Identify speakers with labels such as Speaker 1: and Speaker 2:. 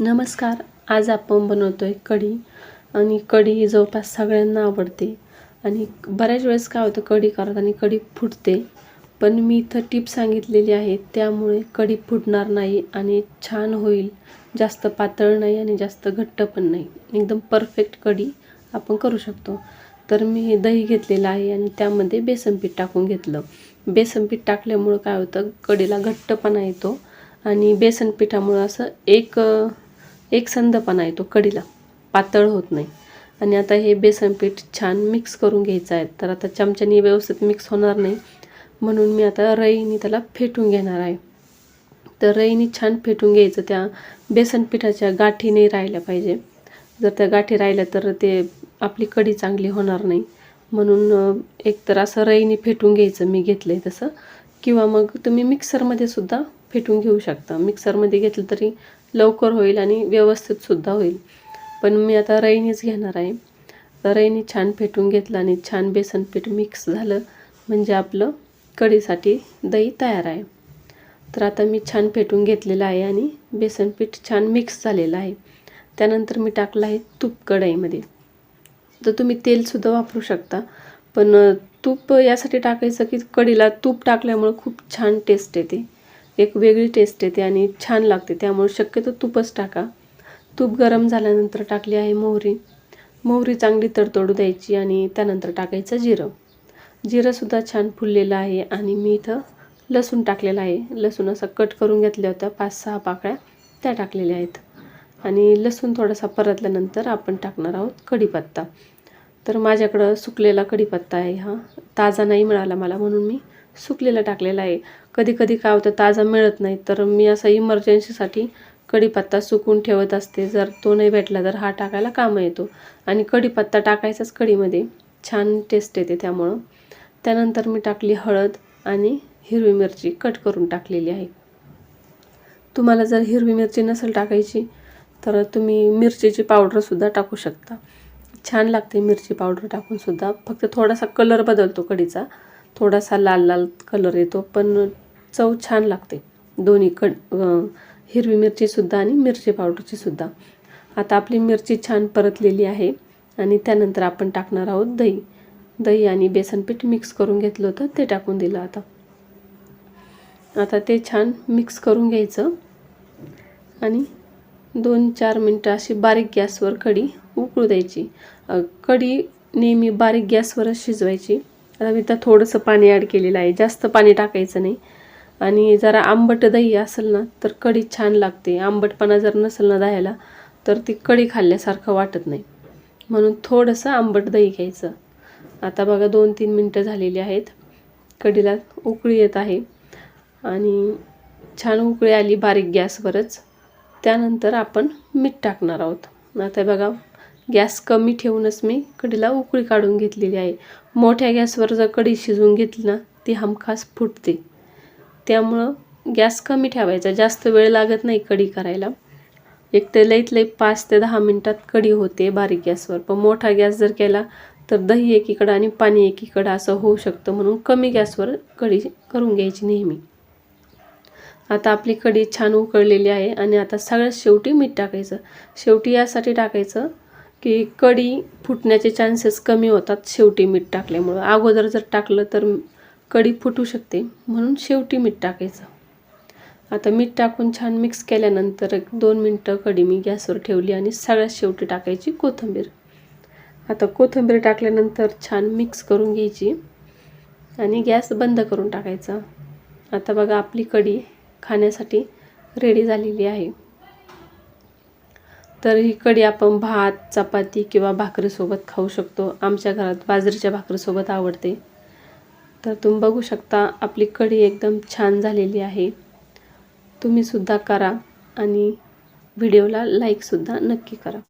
Speaker 1: नमस्कार आज आपण बनवतो आहे कढी. आणि कढी जवळपास सगळ्यांना आवडते. आणि बऱ्याच वेळेस काय होतं कढी करत आणि कढी फुटते. पण मी इथं टिप सांगितलेली आहे त्यामुळे कढी फुटणार नाही आणि छान होईल. जास्त पातळ नाही आणि जास्त घट्ट पण नाही. एकदम परफेक्ट कढी आपण करू शकतो. तर मी हे दही घेतलेलं आहे आणि त्यामध्ये बेसन पीठ टाकून घेतलं. बेसन पीठ टाकल्यामुळं काय होतं कढीला घट्टपणा येतो. आणि बेसन पिठामुळं असं एक एक संधपणा येतो कडीला. पातळ होत नाही. आणि आता हे बेसन पीठ छान मिक्स करून घ्यायचं आहे. तर आता चमच्याने व्यवस्थित मिक्स होणार नाही. म्हणून मी आता रईनी त्याला फेटून घेणार आहे. तर रईनी छान फेटून घ्यायचं. त्या बेसन पिठाच्या गाठी नाही राहिल्या पाहिजे. जर त्या गाठी राहिल्या तर ते आपली कढी चांगली होणार नाही. म्हणून एक तर असं रईनी फेटून घ्यायचं. मी घेतलं आहे तसं. किंवा मग तुम्ही मिक्सरमध्ये सुद्धा फेटून घेऊ शकता. मिक्सरमध्ये घेतलं तरी लवकर होईल आणि व्यवस्थितसुद्धा होईल. पण मी आता रईनीच घेणार आहे. तर रईनी छान फेटून घेतलं आणि छान बेसन पीठ मिक्स झालं म्हणजे आपलं कढीसाठी दही तयार आहे. तर आता मी छान फेटून घेतलेलं आहे आणि बेसन पीठ छान मिक्स झालेलं आहे. त्यानंतर मी टाकलं आहे तूप कढईमध्ये. तर तुम्ही तेलसुद्धा वापरू शकता. पण तूप यासाठी टाकायचं की कढीला तूप टाकल्यामुळं खूप छान टेस्ट येते. एक वेगळी टेस्ट येते आणि छान लागते. त्यामुळे शक्यतो तूपच टाका. तूप गरम झाल्यानंतर टाकली आहे मोहरी. मोहरी चांगली तडतडू द्यायची आणि त्यानंतर टाकायचं जिरं. जिरंसुद्धा छान फुललेलं आहे आणि मी इथं लसूण टाकलेलं आहे. लसूण असा कट करून घेतल्या होत्या पाच सहा पाकळ्या त्या टाकलेल्या आहेत. आणि लसूण थोडासा परतल्यानंतर आपण टाकणार आहोत कढीपत्ता. तर माझ्याकडं सुकलेला कढीपत्ता आहे हा. ताजा नाही मिळाला मला म्हणून मी सुकलेला टाकलेला आहे. कधी कधी काय होतं ताजा मिळत नाही. तर मी असा इमर्जन्सीसाठी कढीपत्ता सुकून ठेवत असते. जर तो नाही भेटला तर हा टाकायला कामं येतो. आणि कढीपत्ता टाकायचाच कढीमध्ये. छान टेस्ट येते त्यामुळं. त्यानंतर मी टाकली हळद आणि हिरवी मिरची कट करून टाकलेली आहे. तुम्हाला जर हिरवी मिरची नसेल टाकायची तर तुम्ही मिरचीची पावडरसुद्धा टाकू शकता. छान लागते मिरची पावडर टाकूनसुद्धा फक्त थोडासा कलर बदलतो कढीचा. थोडासा लाल लाल कलर येतो पण चव छान लागते. दोन्ही कड हिरवी मिरचीसुद्धा आणि मिरची पावडरचीसुद्धा आता आपली मिरची छान परतलेली आहे आणि त्यानंतर आपण टाकणार आहोत दही. दही आणि बेसनपीठ मिक्स करून घेतलं होतं ते टाकून दिलं आता. आता ते छान मिक्स करून घ्यायचं. आणि दोन चार मिनटं अशी बारीक गॅसवर कढी उकळू द्यायची. कढी नेहमी बारीक गॅसवरच शिजवायची. आता मी तर थोडंसं पाणी ॲड केलेलं आहे. जास्त पाणी टाकायचं नाही. आणि जरा आंबट दही असेल ना तर कढी छान लागते. आंबटपणा जर नसेल ना दह्याला तर ती कढी खाल्ल्यासारखं वाटत नाही. म्हणून थोडंसं आंबट दही घ्यायचं. आता बघा दोन तीन मिनटं झालेली आहेत. कढीला उकळी येत आहे. आणि छान उकळी आली बारीक गॅसवरच. त्यानंतर आपण मीठ टाकणार आहोत. आता बघा गॅस कमी ठेवूनच मी कढीला उकळी काढून घेतलेली आहे. मोठ्या गॅसवर जर कढी शिजवून घेतली ना ती हमखास फुटते. त्यामुळं गॅस कमी ठेवायचा. जास्त वेळ लागत नाही कढी करायला. एक तर लईत लई पाच ते दहा मिनटात कढी होते बारीक गॅसवर. पण मोठा गॅस जर केला तर दही एकीकडं आणि पाणी एकीकडं असं होऊ शकतं. म्हणून कमी गॅसवर कढी करून घ्यायची नेहमी. आता आपली कढी छान उकळलेली आहे आणि आता सगळ्यात शेवटी मीठ टाकायचं. शेवटी यासाठी टाकायचं की कढी फुटण्याचे चान्सेस कमी होतात शेवटी मीठ टाकल्यामुळं. अगोदर जर टाकलं तर कढी फुटू शकते. म्हणून शेवटी मीठ टाकायचं. आता मीठ टाकून छान मिक्स केल्यानंतर एक दोन मिनटं कढी मी गॅसवर ठेवली आणि सगळ्यात शेवटी टाकायची कोथिंबीर. आता कोथिंबीर टाकल्यानंतर छान मिक्स करून घ्यायची आणि गॅस बंद करून टाकायचा. आता बघा आपली कढी खाण्यासाठी रेडी झालेली आहे. तर ही कढी आपण भात चपाती किंवा भाकरीसोबत खाऊ शकतो. आमच्या घरात बाजरीच्या भाकरीसोबत आवडते. तर तुम्ही बघू शकता आपली कढी एकदम छान झालेली आहे. तुम्हीसुद्धा करा आणि व्हिडिओला लाईकसुद्धा नक्की करा.